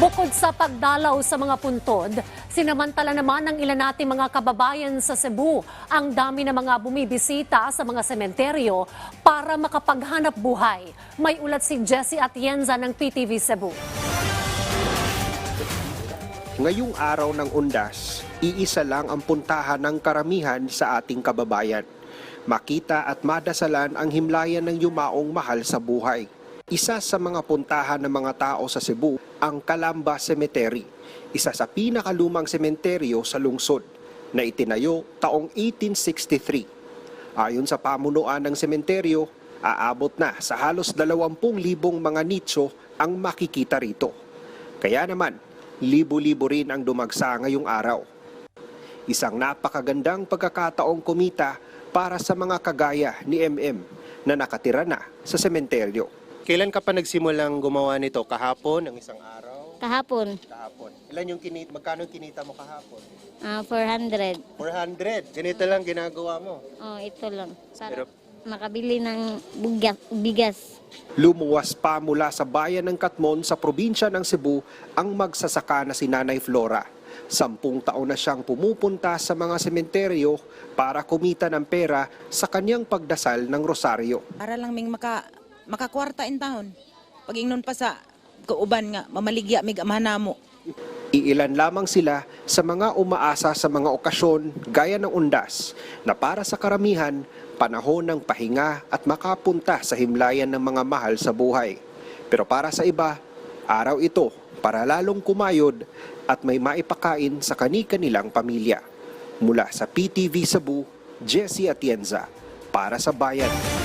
Bukod sa pagdalaw sa mga puntod, sinamantala naman ng ilan nating mga kababayan sa Cebu ang dami ng mga bumibisita sa mga sementeryo para makapaghanap buhay. May ulat si Jessie Atienza ng PTV Cebu. Ngayong araw ng undas, iisa lang ang puntahan ng karamihan sa ating kababayan. Makita at madasalan ang himlayan ng yumaong mahal sa buhay. Isa sa mga puntahan ng mga tao sa Cebu, ang Calamba Cemetery, isa sa pinakalumang sementeryo sa lungsod na itinayo taong 1863. Ayon sa pamunuan ng sementeryo, aabot na sa halos 20,000 mga nicho ang makikita rito. Kaya naman, libo-libo rin ang dumagsa ngayong araw. Isang napakagandang pagkakataong kumita para sa mga kagaya ni MM na nakatira na sa sementeryo. Kailan ka pa nagsimulang gumawa nito? Kahapon, ng isang araw? Kahapon, Kahapon. Ilan yung kinita, magkano yung kinita mo kahapon? ah 400. 400. Ganito lang ginagawa mo. Oh, ito lang. Para Pero- makabili ng bigas. bigas. Lumuwas pa mula sa bayan ng Katmon sa probinsya ng Cebu ang magsasaka na si Nanay Flora. Sampung taon na siyang pumupunta sa mga sementeryo para kumita ng pera sa kanyang pagdasal ng rosaryo. Para lang ming maka makakwarta in taon. Pag ingnon pa sa kauban nga mamaligya mig amana mo. Iilan lamang sila sa mga umaasa sa mga okasyon gaya ng undas na para sa karamihan, panahon ng pahinga at makapunta sa himlayan ng mga mahal sa buhay. Pero para sa iba, araw ito para lalong kumayod at may maipakain sa kani-kanilang pamilya. Mula sa PTV Cebu, Jesse Atienza, para sa Bayan.